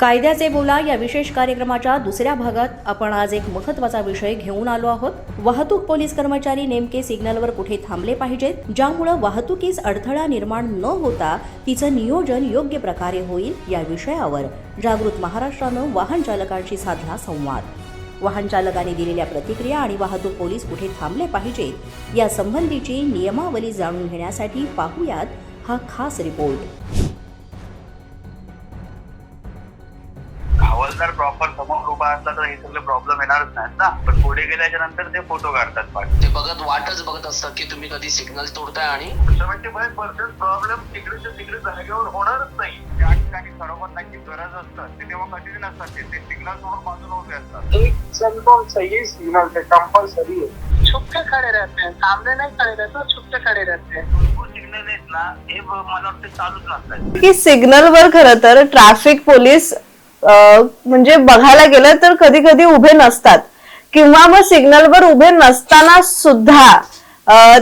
कायद्याचे बोला या विशेष कार्यक्रमाच्या दुसऱ्या भागात आपण आज एक महत्त्वाचा विषय घेऊन आलो आहोत. वाहतूक पोलीस कर्मचारी नेमके सिग्नलवर कुठे थांबले पाहिजेत ज्यामुळं वाहतुकीस अडथळा निर्माण न होता तिचं नियोजन योग्य प्रकारे होईल या विषयावर जागृत महाराष्ट्रानं वाहन चालकांशी साधला संवाद. वाहन चालकांनी दिलेल्या प्रतिक्रिया आणि वाहतूक पोलीस कुठे थांबले पाहिजेत या संबंधीची नियमावली जाणून घेण्यासाठी पाहूयात हा खास रिपोर्ट. हवालदार प्रॉपर समोर उभा असला तर हे सगळे प्रॉब्लेम येणारच नाहीत ना. पण पुढे गेल्याच्यानंतर ते फोटो काढतात पाठ ते बघत वाटच बघत असतात की तुम्ही कधी सिग्नल तोडताय आणि प्रॉब्लेम तिकडेच्या तिकडे जागेवर होणारच नाही. त्या ठिकाणी त्यांची गरज असतात ते तेव्हा कधीच नसतात. ते सिग्नल सोडून बाजूला उभे असतात. एक सेलफोन सही सिग्नल कंपल्सरी है छुप के खड़े रहते हैं सामने नहीं खड़े रहते छुप के खड़े रहते हैं भरपूर सिग्नल आहेत ना हे मला वाटतं चालूच नसतात की सिग्नलवर खरं तर ट्रॅफिक पोलीस म्हणजे बघायला गेलं तर कधी कधी उभे नसतात. किंवा मग सिग्नलवर उभे नसताना सुद्धा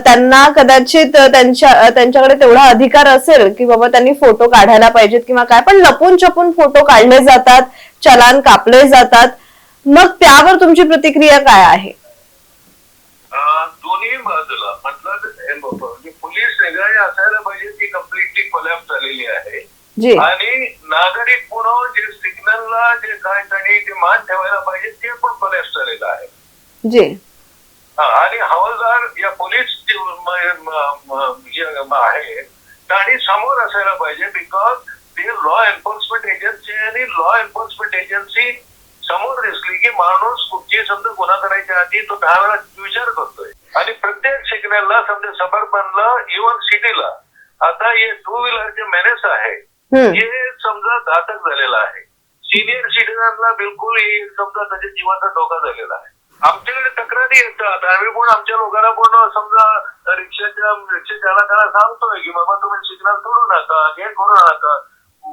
त्यांना कदाचित त्यांच्या त्यांच्याकडे तेवढा अधिकार असेल की बाबा त्यांनी फोटो काढायला पाहिजेत किंवा काय. पण लपून छपून फोटो काढले जातात चलान कापले जातात. मग त्यावर तुमची प्रतिक्रिया काय आहे? दोन्ही बाजूला. म्हणजे पोलीस वेगळे असायला पाहिजे ती कम्प्लिटली कोलॅप्स झालेली आहे. आणि नागरिक पुन्हा जे सिग्नलला जे काय त्यांनी ते मान ठेवायला पाहिजे ते पण कोलॅप्स झालेलं आहे. जी. हा, आणि हवालदार या पोलीस आहे त्यांनी समोर असायला पाहिजे बिकॉज ते लॉ एन्फोर्समेंट एजन्सी आणि लॉ एन्फोर्समेंट एजन्सी समोर दिसली की माणूस कुठची समजा गुन्हा करायच्या आधी तो दहा वेळा विचार करतोय. आणि प्रत्येक सिग्नलला समजा सबर्बनला इव्हन सिटीला आता हे टू व्हीलरचे मेनेस आहे. हे समजा घातक झालेलं आहे. सिनियर सिटीजनला बिलकुल हे समजा त्याच्या जीवाचा धोका झालेला आहे. आमच्याकडे तक्रारी येतात. आम्ही पण आमच्या लोकांना पण समजा रिक्षाच्या रिक्षा चालकाला सांगतोय की बाबा तुम्ही सिग्नल तोडू नका गेट तोडू नका.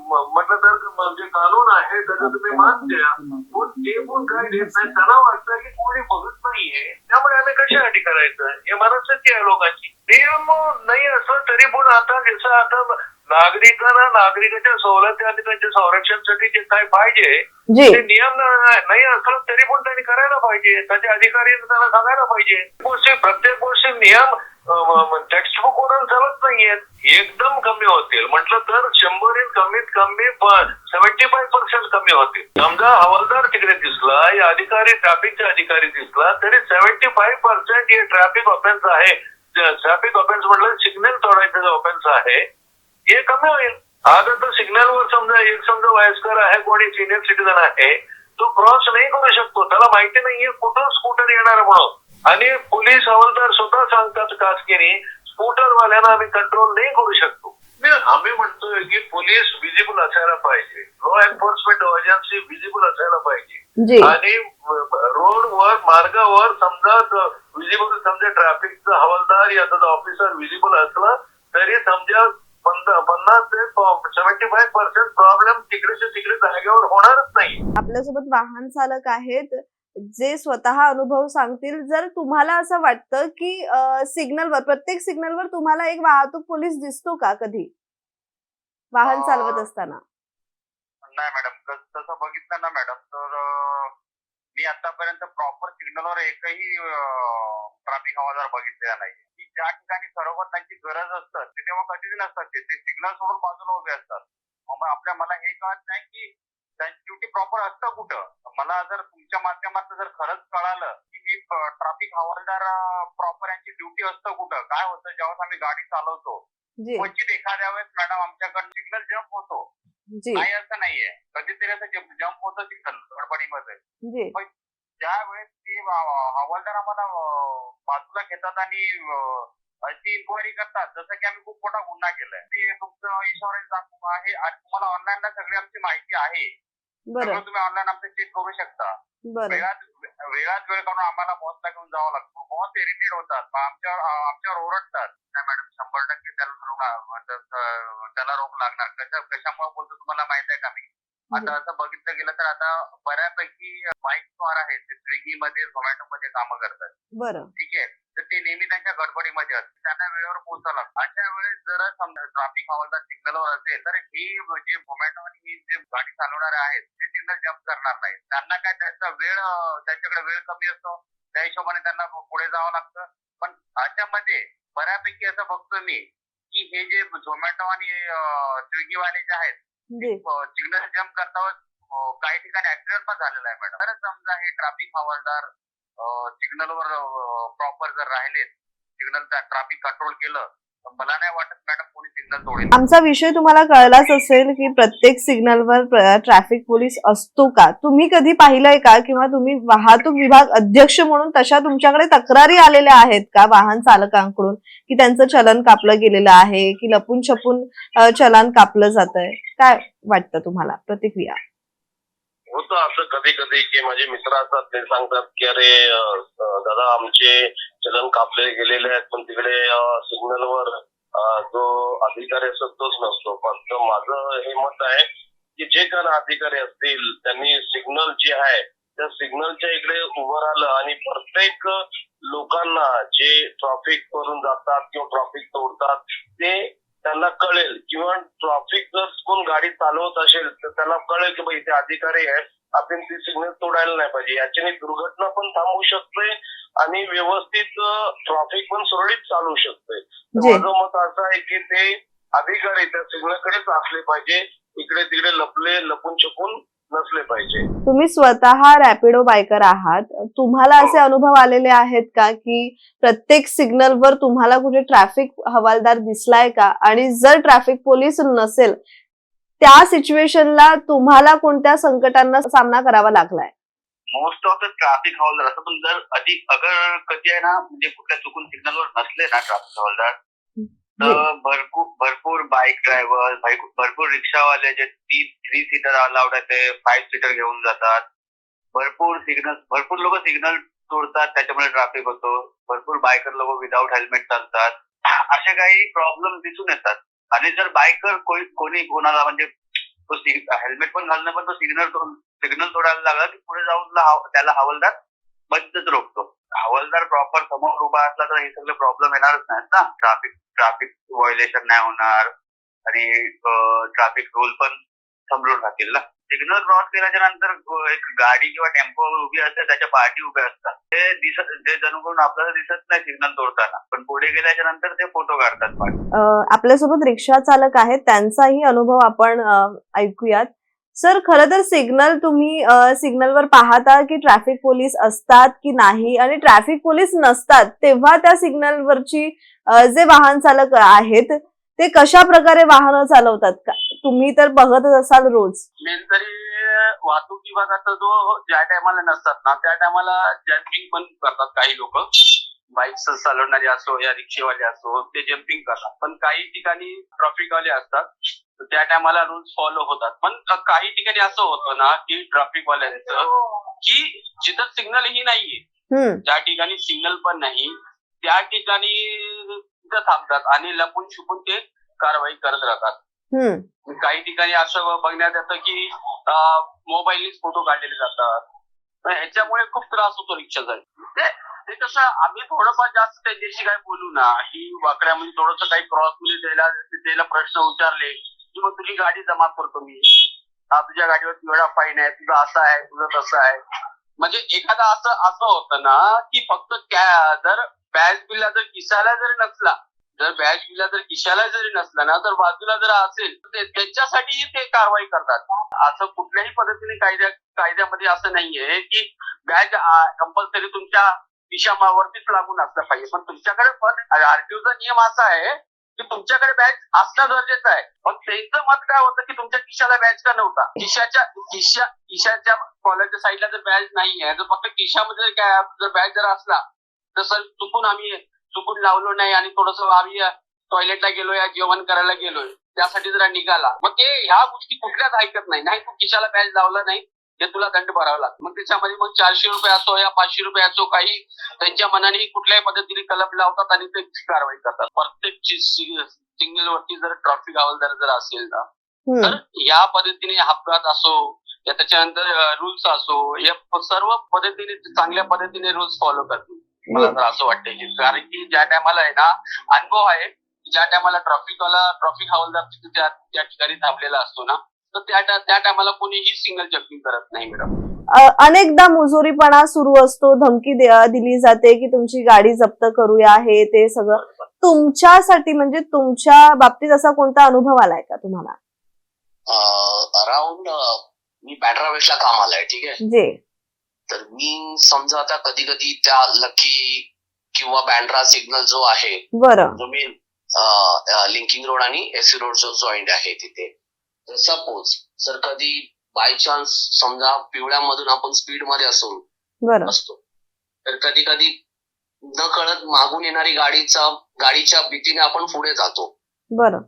म्हटलं तर म्हणजे कानून आहे त्याचं तुम्ही मान द्या. पण ते पण काय देत नाही. त्यांना वाटतं की कोणी बघत नाहीये. त्यामुळे आम्ही कशासाठी करायचं? हे मनस्थिती आहे लोकांची. नियम नाही असं तरी पण आता जसं आता नागरिकांना नागरिकाच्या सवलती आणि त्यांच्या संरक्षणासाठी जे काय पाहिजे ते नियम नाही असलं तरी पण त्यांनी करायला पाहिजे. त्याचे अधिकारी त्यांना सांगायला पाहिजे. गोष्टी प्रत्येक गोष्टी नियम टेक्स्ट बुक वरून चालत नाहीयेत. एकदम कमी होतील. म्हटलं तर शंभरीत कमीत कमी सेव्हन्टी फाईव्ह पर्सेंट कमी होतील. समजा हवालदार तिकडे दिसला या अधिकारी ट्रॅफिकचे अधिकारी दिसला तरी सेव्हन्टी फाईव्ह पर्सेंट हे ट्रॅफिक ऑफेन्स आहे. ट्रॅफिक ऑफेन्स म्हटलं सिग्नल तोडायचं जे ऑफेन्स आहे. हे कमी होईल आता तर सिग्नलवर समजा एक समजा वयस्कर आहे कोणी सिनियर सिटीजन आहे तो क्रॉस नाही करू शकतो. त्याला माहिती नाहीये कुठून स्कूटर येणार म्हणून. आणि पोलीस हवालदार स्वतः सांगतात खासगिरी स्कूटरवाल्यांना आम्ही कंट्रोल नाही करू शकतो. नाही, आम्ही म्हणतोय की पोलीस विजिबल असायला पाहिजे. लॉ एन्फोर्समेंट एजन्सी विजिबल असायला पाहिजे. आणि रोडवर मार्गावर समजा विजिबल समजा ट्रॅफिकचा हवालदार या ऑफिसर विजिबल असला तरी समजा पंध- पन्नास ते सेव्हन्टी फाईव्ह पर्सेंट प्रॉब्लेम तिकडेच्या तिकडे जागेवर होणारच नाही. आपल्यासोबत वाहन चालक आहेत जे स्वतः अनुभव सांगतील. जर तुम्हाला असं वाटतं की सिग्नलवर प्रत्येक सिग्नलवर तुम्हाला एक वाहतूक पोलीस दिसतो का कधी? वाहन चालवत असताना. नाही मॅडम तस- बघितलं ना मॅडम तर मी आतापर्यंत प्रॉपर सिग्नलवर एकही ट्रॅफिक हवालदार बघितलेला नाही की ज्या ठिकाणी खरोखर त्यांची गरज असतात ते तेव्हा कधीच नसतात. ते ते सिग्नल सोडून बाजूला उभे असतात. मग आपल्या मला हे कळत नाही की त्यांची ड्युटी प्रॉपर असतं कुठं. मला जर तुमच्या माध्यमातून जर खरंच कळालं की मी ट्रॅफिक हवालदार प्रॉपर यांची ड्युटी असतं कुठं? काय होतं? जेव्हा आम्ही गाडी चालवतो क्वचित एखाद्या वेळेस मॅडम आमच्याकडे सिग्नल जम्प होतो. नाही असं नाहीये. कधीतरी असं जम्प होतं सिग्नल गडबडीमध्ये. ज्या वेळेस ते हवालदार आम्हाला बाजूला घेतात आणि अशी इन्क्वायरी करतात. जसं की आम्ही खूप मोठा गुन्हा केलाय. ते तुमचं इन्शुरन्स दाखवा आहे आणि तुम्हाला ऑनलाईन सगळी आमची माहिती आहे. सगळं तुम्ही ऑनलाईन आमचं चेक करू शकता. वेळात वेळात वेळ काढून आम्हाला बॉसला घेऊन जावं लागतं. बॉस इरिटेट होतात. आमच्यावर आमच्यावर ओरडतात. नाही मॅडम शंभर टक्के त्याला तर- त्याला रोग लागणार. कशा कशामुळे बोलतो तुम्हाला माहीत आहे का मी आता असं बघितलं गेलं तर आता बऱ्यापैकी बाईक स्वार आहेत ते स्विगी मध्ये झोमॅटो मध्ये कामं करतात. बरं. ठीक आहे. तर ते नेहमी त्यांच्या गडबडीमध्ये असतात. त्यांना वेळेवर पोहोचावं लागतं अशा वेळेस जर समजा ट्रॅफिक हवालदार सिग्नलवर असेल तर ही जे झोमॅटो आणि ही जे गाडी चालवणारे आहेत ते सिग्नल जम्प करणार नाही त्यांना काय त्याचा वेळ त्यांच्याकडे वेळ कमी असतो. त्या हिशोबाने त्यांना पुढे जावं लागतं. पण अशामध्ये बऱ्यापैकी असं बघतो मी की हे जे झोमॅटो आणि स्विगी वाले जे आहेत सिग्नल जम्प करता हो, हो, काही ठिकाणी ऍक्सिडेंट पण झालेला आहे मॅडम खरंच समजा हे ट्रॅफिक हवालदार सिग्नलवर प्रॉपर जर राहिलेत सिग्नलचा ट्रॅफिक कंट्रोल केलं मला नाही वाटत मॅडम कोणी सिग्नल तोडेल. आमचा विषय तुम्हाला कळलाच असेल की प्रत्येक सिग्नलवर ट्रॅफिक पोलीस असतो का? तुम्ही कधी पाहिलंय का? किंवा तुम्ही वाहतूक विभाग अध्यक्ष म्हणून तशा तुमच्याकडे तक्रारी आलेल्या आहेत का वाहन चालकांकडून? की त्यांचं चलन कापलं गेलेलं आहे की लपून छपून चलन कापलं जात आहे काय वाटतं तुम्हाला? प्रतिक्रिया? होतं असं कधी कधी की माझे मित्र असतात ते सांगतात की अरे दादा आमचे चलन कापले गेलेले आहेत पण तिकडे सिग्नलवर जो अधिकारी असतो तोच नसतो. पण तर माझं हे मत आहे की जे काही अधिकारी असतील त्यांनी सिग्नल जे आहे त्या सिग्नलच्या इकडे उभं राहिलं आणि प्रत्येक लोकांना जे ट्रॉफिक करून जातात किंवा ट्रॉफिक तोडतात ते त्यांना कळेल. किंवा ट्रॉफिक जर कोण गाडी चालवत असेल तर त्याला कळेल की बाई इथे अधिकारी आहेत आपण ती सिग्नल तोडायला नाही पाहिजे. याच्याने दुर्घटना पण थांबवू शकते आणि व्यवस्थित ट्रॉफिक पण सुरळीत चालू शकते. माझं मत असं आहे की ते अधिकारी त्या सिग्नलकडेच असले पाहिजे. इकडे तिकडे लपले लपून छपून नसले पाहिजे. तुम्ही स्वतः रॅपिडो बायकर आहात. तुम्हाला असे अनुभव आलेले आहेत का की प्रत्येक सिग्नलवर तुम्हाला कुठे ट्रॅफिक हवालदार दिसलाय का? आणि जर ट्रॅफिक पोलीस नसेल त्या सिच्युएशनला तुम्हाला कोणत्या संकटांना सामना करावा लागलाय? मोस्ट ऑफ द ट्रॅफिक हवालदार असं पण जर अधिक अगर कधी आहे ना म्हणजे कुठल्या चुकून सिग्नलवर नसले ना ट्रॅफिक हवालदार तर भरपूर भरपूर बाईक ड्रायव्हर भरपूर रिक्षावाले जे तीन थ्री सीटर अलाउड आहे ते फाईव्ह सीटर घेऊन जातात. भरपूर सिग्नल भरपूर लोक सिग्नल तोडतात त्याच्यामुळे ट्रॅफिक होतो. भरपूर बायकर लोक विदाऊट हेल्मेट चालतात. असे काही प्रॉब्लेम दिसून येतात. आणि जर बायकर कोणी कोणाला म्हणजे तो हेल्मेट पण घालणं पण तो सिग्नल सिग्नल तोडायला लागला की पुढे जाऊन त्याला हवालदार बंदच रोखतो. हवालदार प्रॉपर समोर उभा असला तर हे सगळे प्रॉब्लेम येणारच नाहीत ना. ट्रॅफिक ट्राफिक व्हायोलेशन नाही होणार आणि ट्राफिक रूल पण समजून राहतील ना. सिग्नल क्रॉस केल्याच्यानंतर एक गाडी किंवा टेम्पो उभी असते त्याच्या पाठी उभ्या असतात. ते दिसत जे जणूकडून आपल्याला दिसत नाही सिग्नल तोडताना पण पुढे गेल्याच्यानंतर ते फोटो काढतात आपल्यासोबत रिक्षा चालक आहेत त्यांचाही अनुभव आपण ऐकूयात. सर खरं तर सिग्नल तुम्ही सिग्नलवर पाहता की ट्रॅफिक पोलीस असतात की नाही? आणि ट्रॅफिक पोलीस नसतात तेव्हा त्या सिग्नलवरची जे वाहन चालक आहेत ते कशा प्रकारे वाहनं चालवतात? का तुम्ही तर बघतच असाल रोज. मेन तरी वाहतूक विभागाचा जो ज्या टायमाला नसतात ना त्या टायमाला जम्पिंग पण करतात काही लोक. बाईक चालवणारे असो या रिक्षेवाले असो ते जम्पिंग करतात. पण काही ठिकाणी ट्रॅफिकवाले असतात त्या टायमाला रूल्स फॉलो होतात. पण काही ठिकाणी असं होतं ना की ट्रॅफिकवाल्यांचं की जिथं सिग्नल ही नाहीये ज्या ठिकाणी सिग्नल पण नाही त्या ठिकाणी तिथं थांबतात आणि लपून छुपून ते कारवाई करत राहतात. हम्म. काही ठिकाणी असं बघण्यात येतं की मोबाईलनीच फोटो काढलेले जातात. तर ह्याच्यामुळे खूप त्रास होतो रिक्षाचा. ते कसं आम्ही थोडंफार जास्त त्यांच्याशी काय बोलू ना. की म्हणजे थोडस काही क्रॉसमध्ये द्यायला त्याला प्रश्न विचारले की मग तुझी गाडी जमा करतो मी. हा तुझ्या गाडीवर एवढा फाईन आहे तुझं असं आहे तुझं तसं आहे. म्हणजे एखादा असं असं होतं ना की फक्त जर बॅज बिलला जर किसायला जर नसला जर बॅच दिला जर खिशाला जरी नसला ना तर बाजूला जर असेल तर ते- ते कारवाई करतात. असं कुठल्याही पद्धतीने कायद्या कायद्यामध्ये असं नाहीये की बॅच कंपल्सरी तुमच्या खिशावरतीच लागून असलं पाहिजे. पण तुमच्याकडे पण आरटीओचा नियम असा आहे की तुमच्याकडे बॅच असणं गरजेचं आहे. पण त्यांचं मत काय होतं की तुमच्या खिशाला बॅच का नव्हता? खिशाच्या खिशा खिशाच्या कॉलरच्या साईडला जर बॅच नाहीये जर फक्त खिशामध्ये काय जर बॅच जर असला तर सर चुकून आम्ही चुकून लावलो नाही आणि थोडस आम्ही टॉयलेटला गेलोय या जेवण करायला गेलोय. त्यासाठी जरा निघाला. मग ते ह्या गोष्टी कुठल्याच ऐकत नाही. नाही तू खिशाला बॅच लावला नाही ते तुला दंड भरावा लागतो. मग त्याच्यामध्ये मग चारशे रुपये असो या पाचशे रुपये असो काही त्यांच्या मनाने कुठल्याही पद्धतीने कलम लावतात आणि ते कारवाई करतात. प्रत्येक सिग्नल वरती जर ट्रॅफिक हवालदार जर असेल ना तर या पद्धतीने अपघात असो या त्याच्यानंतर रूल्स असो या सर्व पद्धतीने चांगल्या पद्धतीने रूल्स फॉलो करतील. मला तर असं वाटतंय की कारण की ज्या टायमाला आहे ना अनुभव आहे ज्या टायमाला ट्रॉफिकवाला ट्रॉफिक हवालदार तिथे त्या ठिकाणी थांबलेला असतो ना तर त्या त्या- टायमाला कोणीही सिग्नल जम्पिंग करत नाही मॅडम अनेकदा मुजोरीपणा सुरू असतो धमकी दिली जाते की तुमची गाडी जप्त करूया हे ते सगळं. तुमच्यासाठी म्हणजे तुमच्या बाबतीत असा कोणता अनुभव आलाय का तुम्हाला? अराउंड मी बॅटरा काम आलाय ठीक आहे? जे. तर मी समजा आता कधी कधी त्या लकी किंवा बँड्रा सिग्नल जो आहे जो मेन लिंकिंग रोड आणि एसी रोड जो जॉईंट आहे तिथे. तर सपोज जर कधी बाय चान्स समजा पिवळ्यामधून आपण स्पीडमध्ये असू बरं. असतो तर कधी कधी न कळत मागून येणारी गाडीचा गाडीच्या भीतीने आपण पुढे जातो. बरं.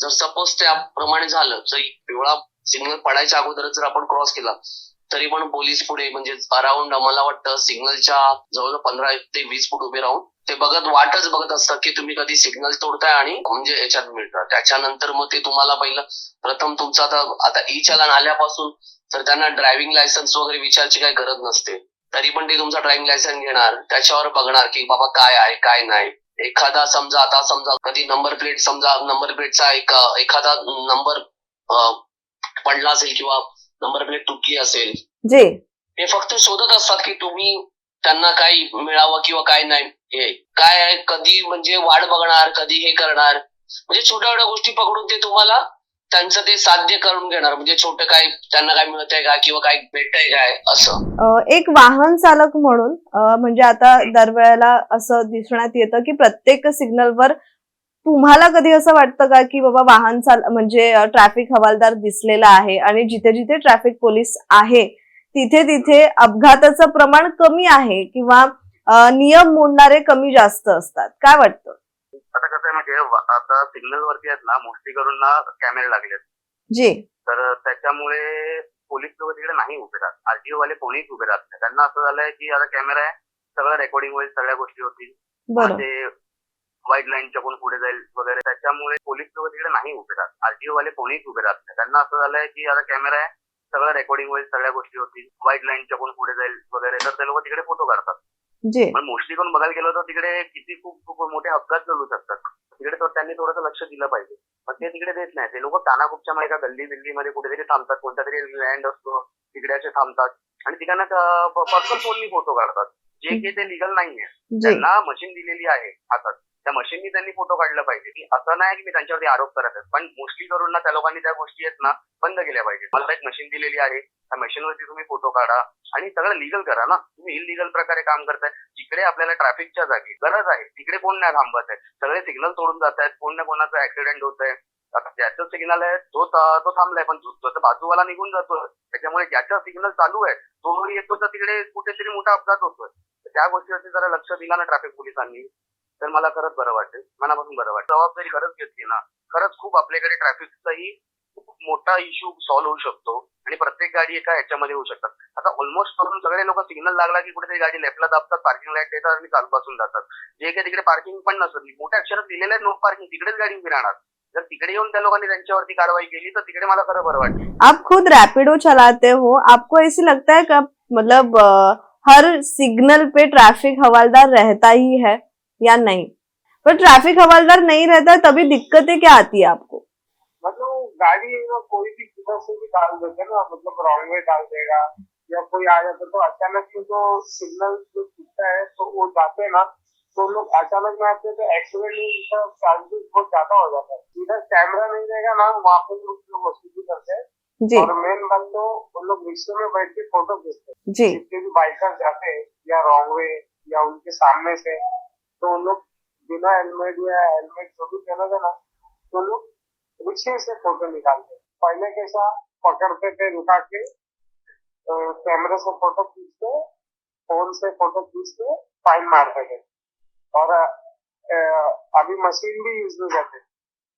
जर सपोज त्याप्रमाणे झालं जर पिवळा सिग्नल पडायच्या अगोदर जर आपण क्रॉस केला तरी पण पोलीस पुढे म्हणजे अराउंड मला वाटतं सिग्नलच्या जवळ पंधरा ते वीस फूट उभे राहून ते बघत वाटच बघत असतात की तुम्ही कधी सिग्नल तोडताय आणि म्हणजे याच्यात मिळतात त्याच्यानंतर मग ते तुम्हाला पहिलं प्रथम तुमचं आता आता ई चलन आल्यापासून तर त्यांना ड्रायव्हिंग लायसन्स वगैरे विचारची काही गरज नसते. तरी पण ते तुमचा ड्रायव्हिंग लायसन्स घेणार त्याच्यावर बघणार की बाबा काय आहे काय नाही. एखादा समजा आता समजा कधी नंबर प्लेट समजा नंबर प्लेटचा एक एखादा नंबर पडला असेल किंवा नंबर प्लेट तुटली असेल. जे. ते फक्त शोधत असतात की तुम्ही त्यांना काही मिळावं किंवा काय नाही. हे काय आहे? कधी म्हणजे वाट बघणार कधी हे करणार? म्हणजे छोट्या छोट्या गोष्टी पकडून ते तुम्हाला त्यांचं ते साध्य करून घेणार म्हणजे छोटं काय त्यांना काय मिळतंय का किंवा काय भेटतंय काय असं? एक वाहन चालक म्हणून म्हणजे आता दरवेळेला असं दिसण्यात येतं की प्रत्येक सिग्नलवर तुम्हाला कधी असं वाटतं का की बाबा वाहन चाल म्हणजे ट्रॅफिक हवालदार दिसलेला आहे आणि जिथे जिथे ट्रॅफिक पोलीस आहे तिथे तिथे अपघाताचं प्रमाण कमी आहे किंवा नियम मोडणारे कमी जास्त असतात? काय वाटतं? आता कसं आहे म्हणजे आता सिग्नल वरती आहेत ना मोस्टली करून ना कॅमेरे लागलेत. जी. तर त्याच्यामुळे पोलीस लोक तिकडे नाही उभे राहत. आरटीओ वाले कोणीच उभे राहत नाही. त्यांना असं झालंय की आता कॅमेरा आहे सगळं रेकॉर्डिंग होईल सगळ्या गोष्टी होतील. ते व्हाईट लाईनच्या कोण पुढे जाईल वगैरे. त्याच्यामुळे पोलीस लोक तिकडे नाही उभे राहत. आरटीओ वाले कोणीच उभे राहत नाही. त्यांना असं झालंय की आता कॅमेरा आहे सगळं रेकॉर्डिंग होईल सगळ्या गोष्टी होतील. व्हाईट लाईनच्या कोण पुढे जाईल वगैरे. तर ते लोक तिकडे फोटो काढतात. पण मोस्टली कोण बघायला गेलं तर तिकडे किती खूप खूप मोठे अपघात घडू शकतात. तिकडे तर त्यांनी थोडंसं लक्ष दिलं पाहिजे. पण ते तिकडे देत नाही. ते लोक कानाकुपच्या मध्ये एका गल्ली बिल्लीमध्ये कुठेतरी थांबतात. कोणत्या तरी लँड असतो. तिकडे असे थांबतात. आणि तिकडनं पर्सनल फोननी फोटो काढतात. जे की ते लिगल नाहीये. त्यांना मशीन दिलेली आहे हातात. त्या मशीननी त्यांनी फोटो काढला पाहिजे. की असं नाही की मी त्यांच्यावरती आरोप करत आहे. पण मोस्टली करून ना त्या लोकांनी त्या गोष्टी आहेत ना बंद केल्या पाहिजे. मला एक मशीन दिलेली आहे. त्या मशीनवरती तुम्ही फोटो काढा आणि सगळं लिगल करा ना. तुम्ही इलिगल प्रकारे काम करताय. जिकडे आपल्याला ट्रॅफिकच्या जागी गरज आहे तिकडे कोण नाही थांबत आहे. सगळे सिग्नल तोडून जात आहेत. कोण ना कोणाचा ऍक्सिडेंट होत आहे. आता ज्याचं सिग्नल आहे तो तो थांबलाय. पण तो बाजूवाला निघून जातोय त्याच्यामुळे ज्याचा सिग्नल चालू आहे तो येतो तर तिकडे कुठेतरी मोठा अपघात होतोय. तर त्या गोष्टीवरती जरा लक्ष दिला ना ट्रॅफिक पोलिसांनी. तर मला खरंच बरं वाटेल. मनापासून बरं वाटेल. जबाबदारी खरंच घेतली ना. खरंच खूप आपल्याकडे ट्रॅफिकचाही खूप मोठा इश्यू सॉल्व्ह होऊ शकतो आणि प्रत्येक गाडी एका ह्याच्यामध्ये होऊ शकतात. आता ऑलमोस्ट करून सगळे लोक सिग्नल लागला की कुठेतरी गाडी लेफ्टला दाबतात पार्किंग लाइट देतात आणि चालपासून जातात. जे काही तिकडे पार्किंग पण नसत. मोठ्या अक्षरात दिलेलं आहे नो पार्किंग तिकडेच गाडी उभी राहणार. जर तिकडे येऊन त्या लोकांनी त्यांच्यावरती कारवाई केली तर तिकडे मला खरं बरं वाटतं आप खुद रैपिडो चलाते हो. आपको ऐसे लगता है का मतलब हर सिग्नल पे ट्रैफिक हवालदार रहता ही है। या नहीं? पर ट्रैफ़िक हवालदार नहीं रहता तभी दिक्कतें क्या आती है आपको? मतलब गाड़ी ना कोई भी किधर से भी डाल देते ना मतलब रॉन्ग वे डाल देगा या कोई आ जाता तो अचानक में जो सिग्नल जो टूटता है तो वो जाते हैं ना तो लोग अचानक में आते हैं तो एक्सीडेंट का चांसेस बहुत ज़्यादा हो जाता है। इधर कैमरा नहीं रहेगा ना वहाँ पे लोग वसूली करते हैं जी। और मेन बात तो वो लोग रिक्शे में बैठ के फ़ोटो खींचते हैं। जी। जितने भी बाइकर जाते हैं या रॉन्ग वे या उनके सामने से। तो उन लोग बिना हेलमेट या हेलमेट जो भी पहना था ना तो लोग रिक्शे से फ़ोटो निकालते पहले कैसा पकड़ते थे रुका के कैमरे से फ़ोटो खींचते फ़ोन से फ़ोटो खींच फाइन मारते थे। और अभी मशीन भी यूज़ नहीं करते।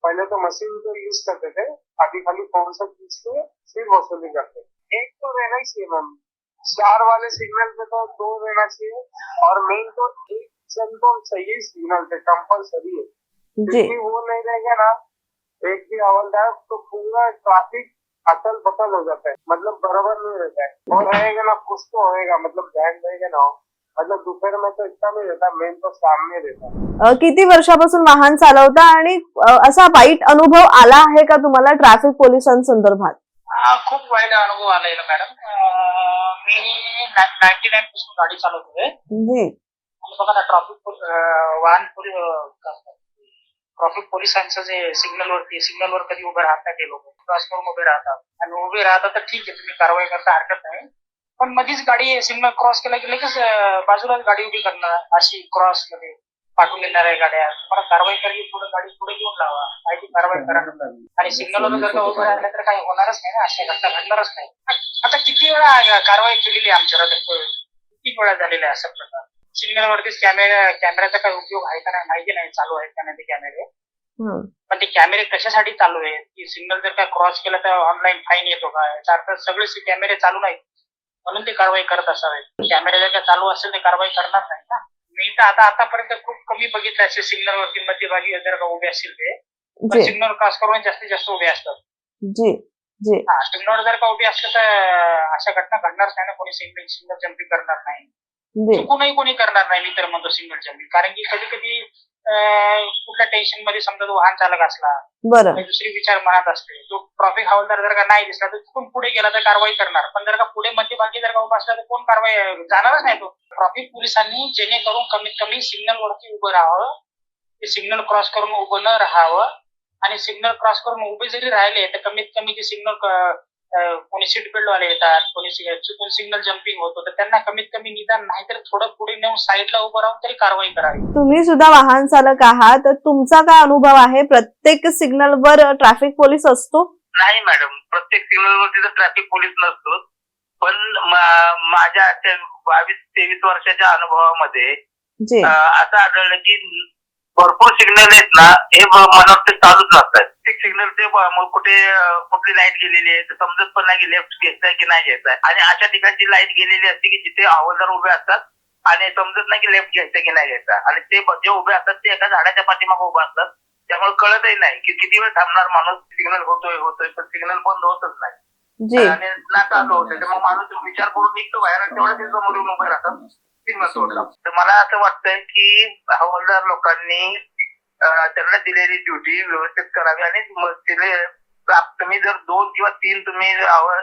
पहले तो मशीन को यूज़ करते थे, अभी खाली फ़ोन से खींच के फिर वसूली करते। एक तो रहना ही चाहिए मैम। चार वाले सिग्नल पे तो दो रहना चाहिए। और मेन तो एक जन तो चाहिए सिग्नल पे कंपलसरी है। जी। क्योंकि वो नहीं रहेगा ना एक भी हवलदार तो पूरा ट्रैफिक अतल पतल हो जाता है। मतलब बराबर नहीं रहता है। और रहेगा ना कुछ तो होएगा मतलब ध्यान रहेगा ना। मतलब दोपहर में तो इतना नहीं रहता मेन तो में रहता किती वर्षापासून वाहन चालवता आणि असा वाईट अनुभव आला आहे का तुम्हाला ट्रॅफिक पोलिसांसंदर्भात? हा, खूप वाईट अनुभव आलाय ना मॅडम मी नाईन्टी नाईन पासून गाडी चालवतोय. बघा ना ट्रॉफिक वाहन ट्रॉफिक पोलिसांचं जे सिग्नल वरती सिग्नल वर कधी उभे राहत नाही ते लोक. क्रॉस करून उभे राहतात. आणि उभे राहतात तर ठीक आहे तुम्ही कारवाई करता हरकत नाही. पण मधीच गाडी सिग्नल क्रॉस केला की लगेच बाजूलाच गाडी उभी करणार अशी क्रॉसमध्ये पाठवून आहे गाड्या. तुम्हाला कारवाई करायची पुढे गाडी पुढे घेऊन लावा. काहीतरी कारवाई करा. आणि सिग्नलवर जर उभं राहिलं तर काही होणारच नाही ना अशा घटना घडणारच नाही. आता किती वेळा कारवाई केलेली आहे आमच्यावर किती वेळा झालेला आहे असा प्रकार? सिग्नल वरतीच कॅमेरा कॅमेऱ्याचा काही उपयोग आहे का नाही माहिती नाही चालू आहेत का नाही ते कॅमेरे. पण ते कॅमेरे कशासाठी चालू आहेत की सिग्नल जर काय क्रॉस केलं तर ऑनलाईन फाईन येतो का? याचा अर्थ सगळे कॅमेरे चालू नाहीत म्हणून ते कारवाई करत असावेत कॅमेरे जर काय चालू असेल ते कारवाई करणार नाही ना? मी तर आता आतापर्यंत खूप कमी बघितलं असेल सिग्नल वरती मध्यभागी जर का उभे असतील ते सिग्नल क्रॉस करून जास्तीत जास्त उभे असतात. हा सिग्नल जर का उभे असलं तर अशा घटना घडणारच नाही ना कोणी सिग्नल सिग्नल जम्पिंग करणार नाही. चुकूनही कोणी करणार नाही मी तर म्हणतो सिंगल जम्पिंग कारण की कधी कधी कुठल्या टेन्शनमध्ये समजा तो वाहन चालक असला आणि दुसरी विचार मनात असते तो ट्रॉफिक हवालदार जर का नाही दिसला तर चुकून पुढे गेला तर कारवाई करणार. पण जर का पुढे मध्यभागी जर का उभा असला तर कोण कारवाई जाणारच नाही तो. ट्रॉफिक पोलिसांनी जेणेकरून कमीत कमी सिग्नल वरती उभं राहावं ते सिग्नल क्रॉस करून उभं न राहावं आणि सिग्नल क्रॉस करून उभे जरी राहिले तर कमीत कमी ते सिग्नल कोणी सीट बेल्ट वाले येतात कोणी सि- चुकून सिग्नल जम्पिंग होतो तर त्यांना कमीत कमी निदान नाही तर थोडं पुढे नेऊन साईडला उभं राहून तरी कारवाई करावी. तुम्ही सुद्धा वाहन चालक आहात तर तुमचा काय अनुभव आहे? प्रत्येक सिग्नलवर ट्रॅफिक पोलीस असतो? नाही मॅडम प्रत्येक सिग्नलवरती तर ट्रॅफिक पोलीस नसतो. पण माझ्या बावीस तेवीस वर्षाच्या अनुभवामध्ये असं आढळलं की भरपूर सिग्नल आहेत ना हे मला वाटतं चालूच नसतात प्रत्येक सिग्नल ते मग कुठे कुठली लाइट गेलेली आहे तर समजत पण नाही की लेफ्ट घ्यायचंय की नाही घ्यायचंय. आणि अशा ठिकाणची लाइट गेलेली असते की जिथे हवालदार उभे असतात आणि समजत नाही की लेफ्ट घ्यायचं की नाही घ्यायचं आणि ते जे उभे असतात ते एका झाडाच्या पाठीमागे उभे असतात. त्यामुळे कळतही नाही की किती वेळ थांबणार माणूस. सिग्नल होतोय होतोय पण सिग्नल बंद होतच नाही. जी. आणि ना चालू होते मग माणूस विचार करून निघतो बाहेर आणि तेवढ्या ते समोर येऊन उभे राहतात. तर मला असं वाटतंय की हवालदार लोकांनी त्यांना दिलेली ड्युटी व्यवस्थित करावी आणि तिने तुम्ही जर दोन किंवा तीन तुम्ही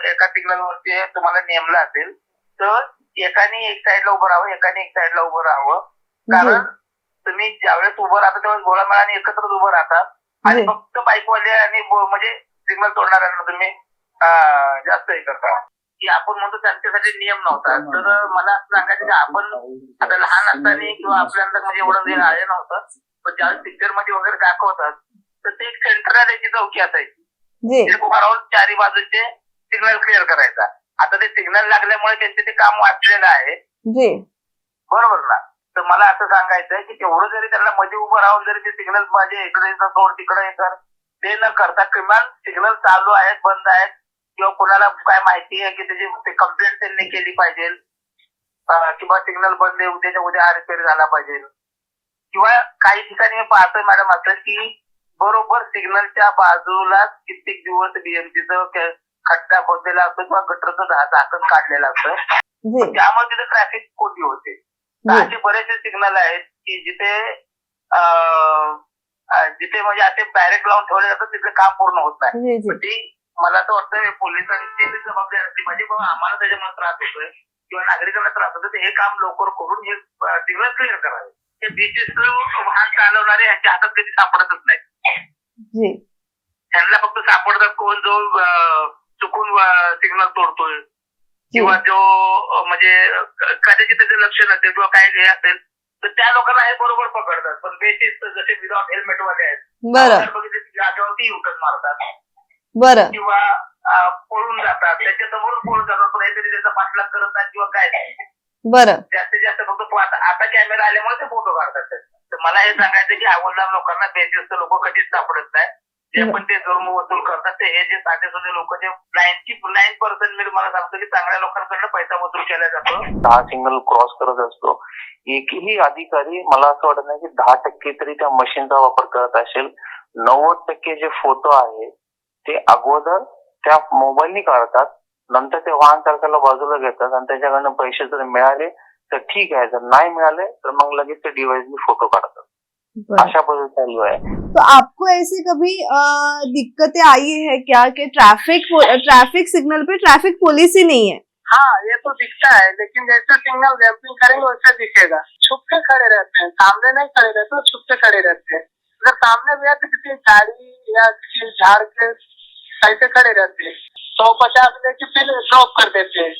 एका सिग्नल वरती तुम्हाला नेमलं असेल तर एकाने एक साईडला उभं राहावं एकाने एक साईडला उभं राहावं. कारण तुम्ही ज्यावेळेस उभं राहता त्यावेळेस गोळामेळाने एकत्रच उभं राहतात आणि जी. फक्त बाईकवाले आणि म्हणजे सिग्नल तोडणाऱ्यांना तुम्ही जास्त हे करता. की आपण म्हणतो त्यांच्यासाठी नियम नव्हता. तर मला असं सांगायचं की आपण आता लहान असताना किंवा आपल्याला म्हणजे एवढं जे आले नव्हतं. पण ज्यावेळेस पिक्चरमध्ये वगैरे दाखवतात तर ते एक सेंट्रल त्याची चौकी असायची. चारी बाजूचे सिग्नल क्लिअर करायचा. आता ते सिग्नल लागल्यामुळे त्यांचे ते काम वाचलेलं आहे. जी. बरोबर ना? तर मला असं सांगायचं आहे की तेवढं जरी त्यांना मध्ये उभं राहून जरी ते सिग्नल माझे इकडे सोड तिकडे कर ते न करता किमान सिग्नल चालू आहेत बंद आहेत. किंवा कोणाला काय माहिती आहे की त्याची कंप्लेंट त्यांनी केली पाहिजे. किंवा सिग्नल बंद उद्याच्या उद्या हा रिपेअर झाला पाहिजे. किंवा काही ठिकाणी मी पाहतोय मॅडम असं की बरोबर सिग्नलच्या बाजूला कित्येक दिवस बीएमसीचं खड्डा खोदलेला असतो किंवा गटरचं झाकण काढलेलं असतं. त्यामुळे तिथे ट्रॅफिक कोटी होते. असे बरेचसे सिग्नल आहेत की जिथे जिथे म्हणजे असे डायरेक्ट लावून ठेवले जातात तिथे काम पूर्ण होत नाही. मला असं वाटतं पोलिसांची जबाबदारी असते म्हणजे बाबा आम्हाला त्याच्यामुळे त्रास होतोय किंवा नागरिकांना त्रास होतोय तर हे काम लवकर करून हे सिग्नल क्लिअर करावे. हे बीसीस वाहन चालवणारे यांच्या हातात कधी सापडतच नाही. त्यांना फक्त सापडतात कोण जो चुकून सिग्नल तोडतोय. किंवा जो म्हणजे कदाचित त्याचं लक्ष नसेल किंवा काय हे असेल तर त्या लोकांना हे बरोबर पकडतात. पण बेसिस जसे विदाउट हेल्मेट वाले आहेत तर बघितले जागेवरती युटर्न मारतात. बरं. किंवा पळून जातात. त्याच्यासमोर पळून जातात. पण हे तरी त्याचा पाठलाग करत नाही किंवा काय नाही. बरं. जास्तीत जास्त फक्त आता आता कॅमेरा आल्यामुळे ते फोटो काढतात. तर मला हे सांगायचं की हवालदार लोकांना बेसिस लोक कधीच सापडत नाही. जे पण ते जुर्म वसूल करतात ते हे जे साधे सुधे लोक जे नाईन्टी नाईन पर्सेंट मी तुम्हाला सांगतो की चांगल्या लोकांकडनं पैसा वसूल केला जातो. दहा सिग्नल क्रॉस करत असतो. एकही अधिकारी मला असं वाटत नाही की दहा टक्के तरी त्या मशीनचा वापर करत असेल. नव्वद टक्के जे फोटो आहे ते अगोदर त्या मोबाईलनी काढतात. नंतर ते वाहन चालकाला बाजूला घेतात आणि त्याच्याकडनं पैसे जर मिळाले तर ठीक आहे. जर नाही मिळाले तर मग लगेच ते डिव्हाइसनी फ़ोटो काढतात. पद्धती चालू आहे. तो आपको ऐसी कभी दिक्कतें आई है क्या कि ट्रैफ़िक ट्रैफ़िक सिग्नल पे ट्रैफ़िक पुलिस ही नहीं है? हाँ ये तो दिखता है लेकिन जैसे सिग्नल जंपिंग करेंगे वैसे दिखेगा। छुप के खड़े रहते हैं। सामने नहीं खड़े रहते तो छुप के खड़े रहते हैं। अगर सामने भी है तो किसी गाड़ी या किसी झाड़ के ऐसे खड़े रहते हैं सौ पचास लेके फिर ड्रॉप कर देते हैं